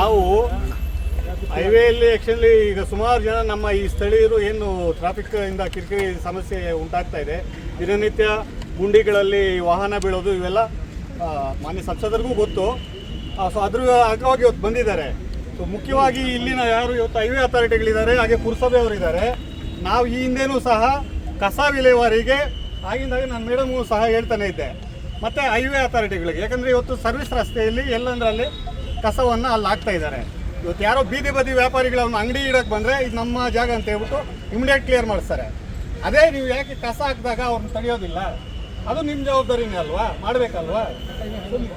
ನಾವು ಹೈವೇಲಿ ಆ್ಯಕ್ಚುಲಿ ಈಗ ಸುಮಾರು ಜನ ನಮ್ಮ ಈ ಸ್ಥಳೀಯರು ಏನು ಟ್ರಾಫಿಕ್ ಇಂದ ಕಿರಿಕಿರಿ ಸಮಸ್ಯೆ ಉಂಟಾಗ್ತಾ ಇದೆ. ದಿನನಿತ್ಯ ಗುಂಡಿಗಳಲ್ಲಿ ವಾಹನ ಬೀಳೋದು ಇವೆಲ್ಲ ಮಾನ್ಯ ಸಂಸದರಿಗೂ ಗೊತ್ತು. ಸೊ ಅದ್ರ ಅಗ್ರವಾಗಿ ಇವತ್ತು ಬಂದಿದ್ದಾರೆ. ಸೊ ಮುಖ್ಯವಾಗಿ ಇಲ್ಲಿನ ಯಾರು ಇವತ್ತು ಹೈವೇ ಅಥಾರಿಟಿಗಳಿದ್ದಾರೆ, ಹಾಗೆ ಪುರಸಭೆಯವರು ಇದ್ದಾರೆ ನಾವು ಈ ಹಿಂದೆನೂ ಸಹ ಕಸ ವಿಲೇವಾರಿಗೆ, ಆಗಿಂದಾಗಿ ನಾನು ಮೇಡಮ್ಗೂ ಸಹ ಹೇಳ್ತಾನೆ ಇದ್ದೆ. ಮತ್ತು ಹೈವೇ ಅಥಾರಿಟಿಗಳಿಗೆ, ಯಾಕಂದರೆ ಇವತ್ತು ಸರ್ವಿಸ್ ರಸ್ತೆಯಲ್ಲಿ ಎಲ್ಲಂದ್ರಲ್ಲಿ ಕಸವನ್ನು ಅಲ್ಲಿ ಹಾಕ್ತಾ ಇದ್ದಾರೆ. ಇವತ್ತು ಯಾರೋ ಬೀದಿ ಬದಿ ವ್ಯಾಪಾರಿಗಳು ಅವ್ನ ಅಂಗಡಿ ಇಡೋಕ್ಕೆ ಬಂದರೆ ಇದು ನಮ್ಮ ಜಾಗ ಅಂತ ಹೇಳ್ಬಿಟ್ಟು ಇಮಿಡಿಯೇಟ್ ಕ್ಲಿಯರ್ ಮಾಡಿಸ್ತಾರೆ. ಅದೇ ನೀವು ಯಾಕೆ ಕಸ ಹಾಕಿದಾಗ ಅವ್ರನ್ನ ತಡೆಯೋದಿಲ್ಲ? ಅದು ನಿಮ್ಮ ಜವಾಬ್ದಾರಿನೇ ಅಲ್ವಾ? ಮಾಡಬೇಕಲ್ವಾ?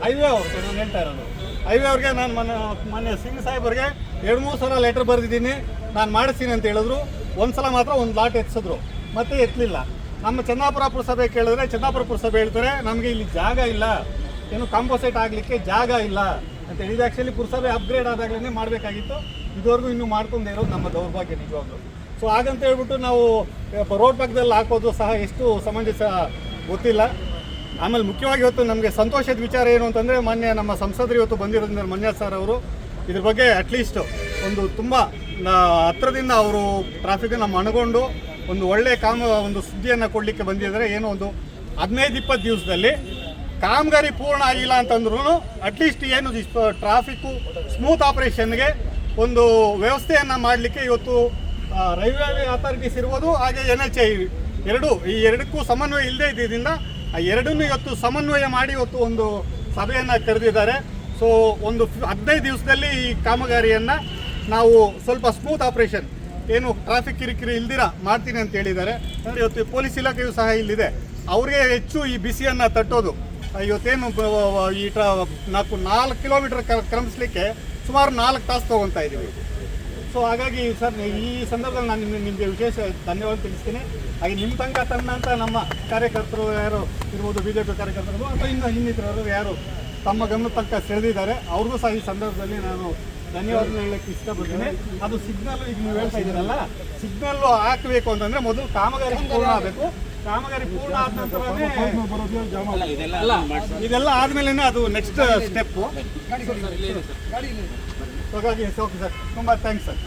ಹೈವೇ ಅವ್ರಿಗೆ ನಾನು ಹೇಳ್ತಾ ಇರೋದು. ಹೈವೇ ಅವ್ರಿಗೆ ನಾನು ಮೊನ್ನೆ ಮೊನ್ನೆ ಸಿಂಗ್ ಸಾಹೇಬ್ರಿಗೆ ಎರಡು ಮೂರು ಸಲ ಲೆಟರ್ ಬರೆದಿದ್ದೀನಿ. ನಾನು ಮಾಡಿಸ್ತೀನಿ ಅಂತ ಹೇಳಿದ್ರು. ಒಂದು ಸಲ ಮಾತ್ರ ಒಂದು ಲಾಟ್ ಎತ್ಸಿದ್ರು. ಮತ್ತೆ ಎತ್ತಲಿಲ್ಲ ನಮ್ಮ ಚನ್ನಾಪುರ ಪುರಸಭೆ ಕೇಳಿದ್ರೆ ಚಂದಾಪುರ ಪುರಸಭೆ ಹೇಳ್ತಾರೆ, ನಮಗೆ ಇಲ್ಲಿ ಜಾಗ ಇಲ್ಲ. ಏನು ಕಾಂಪೋಸೈಟ್ ಆಗಲಿಕ್ಕೆ ಜಾಗ ಇಲ್ಲ. ಅಂತ ಇದು ಆ್ಯಕ್ಚುಲಿ ಪುರಸಭೆ ಅಪ್ಗ್ರೇಡ್ ಆದಾಗಲೇ ಮಾಡಬೇಕಾಗಿತ್ತು. ಇದುವರೆಗೂ ಇನ್ನೂ ಮಾಡ್ಕೊಂಡೇ ಇರೋದು ನಮ್ಮ ದೌರ್ಭಾಗ್ಯ ನಿಜವಾಗ್ಲೂ. ಸೊ ಹಾಗಂತ ಹೇಳ್ಬಿಟ್ಟು ನಾವು ರೋಡ್ ಪಕ್ಕದಲ್ಲಿ ಹಾಕೋದು ಸಹ ಎಷ್ಟು ಸಮಂಜಸ ಗೊತ್ತಿಲ್ಲ. ಆಮೇಲೆ ಮುಖ್ಯವಾಗಿ ಇವತ್ತು ನಮಗೆ ಸಂತೋಷದ ವಿಚಾರ ಏನು ಅಂತಂದರೆ, ಮೊನ್ನೆ ನಮ್ಮ ಸಂಸದರು ಇವತ್ತು ಬಂದಿರೋದ್ರಿಂದ ಮಂಜಾತ್ ಸರ್ ಅವರು ಇದ್ರ ಬಗ್ಗೆ ಅಟ್ಲೀಸ್ಟ್ ಒಂದು ತುಂಬ ಹತ್ರದಿಂದ ಅವರು ಟ್ರಾಫಿಕನ್ನು ಮಣಗೊಂಡು ಒಂದು ಒಳ್ಳೆ ಕಾಮ, ಒಂದು ಸುದ್ದಿಯನ್ನು ಕೊಡಲಿಕ್ಕೆ ಬಂದಿದ್ದಾರೆ. ಏನೋ ಒಂದು ಹದಿನೈದು, ಇಪ್ಪತ್ತು ದಿವಸದಲ್ಲಿ ಕಾಮಗಾರಿ ಪೂರ್ಣ ಆಗಿಲ್ಲ ಅಂತಂದ್ರೂ ಅಟ್ಲೀಸ್ಟ್ ಏನು ಟ್ರಾಫಿಕ್ಕು ಸ್ಮೂತ್ ಆಪರೇಷನ್ಗೆ ಒಂದು ವ್ಯವಸ್ಥೆಯನ್ನು ಮಾಡಲಿಕ್ಕೆ ಇವತ್ತು ರೈಲ್ವೆ ಅಥಾರಿಟೀಸ್ ಇರ್ಬೋದು, ಹಾಗೆ ಎನ್ ಎಚ್ ಐ ಎರಡು, ಈ ಎರಡಕ್ಕೂ ಸಮನ್ವಯ ಇಲ್ಲದೇ ಇದ್ದಿದ್ದರಿಂದ ಆ ಎರಡನ್ನೂ ಇವತ್ತು ಸಮನ್ವಯ ಮಾಡಿ ಇವತ್ತು ಒಂದು ಸಭೆಯನ್ನು ಕರೆದಿದ್ದಾರೆ. ಸೊ ಒಂದು ಹದಿನೈದು ದಿವಸದಲ್ಲಿ ಈ ಕಾಮಗಾರಿಯನ್ನು ನಾವು ಸ್ವಲ್ಪ ಸ್ಮೂತ್ ಆಪರೇಷನ್ ಏನು ಟ್ರಾಫಿಕ್ ಕಿರಿಕಿರಿ ಇಲ್ದಿರ ಮಾಡ್ತೀನಿ ಅಂತ ಹೇಳಿದ್ದಾರೆ. ಅಂದರೆ ಇವತ್ತು ಪೊಲೀಸ್ ಇಲಾಖೆಯು ಸಹ ಇಲ್ಲಿದೆ. ಅವರಿಗೆ ಹೆಚ್ಚು ಈ ಬಿಸಿಯನ್ನು ತಟ್ಟೋದು ಇವತ್ತೇನು ಈ ಟ್ರಾ ನಾಲ್ಕು ನಾಲ್ಕು ಕಿಲೋಮೀಟರ್ ಕ್ರಮಿಸ್ಲಿಕ್ಕೆ ಸುಮಾರು ನಾಲ್ಕು ತಾಸು ತೊಗೊತಾ ಇದ್ದೀವಿ. ಸೊ ಹಾಗಾಗಿ ಸರ್, ಈ ಸಂದರ್ಭದಲ್ಲಿ ನಾನು ನಿಮಗೆ ನಿಮಗೆ ವಿಶೇಷ ಧನ್ಯವಾದ ತಿಳಿಸ್ತೀನಿ. ಹಾಗೆ ನಿಮ್ಮ ತನಕ ತಂದಂಥ ನಮ್ಮ ಕಾರ್ಯಕರ್ತರು ಯಾರು ಇರ್ಬೋದು ಬಿ ಜೆ ಪಿ ಕಾರ್ಯಕರ್ತರು ಅಥವಾ ಇನ್ನು ಇನ್ನಿತರರು ಯಾರು ತಮ್ಮ ಗಮನ ತನಕ ಸೆಳೆದಿದ್ದಾರೆ, ಅವ್ರಿಗೂ ಸಹ ಈ ಸಂದರ್ಭದಲ್ಲಿ ನಾನು ಧನ್ಯವಾದ ಹೇಳಕ್ಕೆ ಇಷ್ಟಪಡ್ತೀನಿ. ಅದು ಸಿಗ್ನಲ್ ಈಗ ನೀವು ಹೇಳ್ತಾ ಇದ್ದೀರಲ್ಲ ಸಿಗ್ನಲ್ ಹಾಕಬೇಕು ಅಂತಂದರೆ ಮೊದಲು ಕಾಮಗಾರಿ ಪೂರ್ಣ ಆಗಬೇಕು. ಕಾಮಗಾರಿ ಪೂರ್ಣ ಆದ ನಂತರನೇ ಇದೆಲ್ಲ ಆದ್ಮೇಲೆ ಅದು ನೆಕ್ಸ್ಟ್ ಸ್ಟೆಪ್ ಹಾಗಾಗಿ ಓಕೆ ಸರ್. ತುಂಬ ಥ್ಯಾಂಕ್ಸ್ ಸರ್.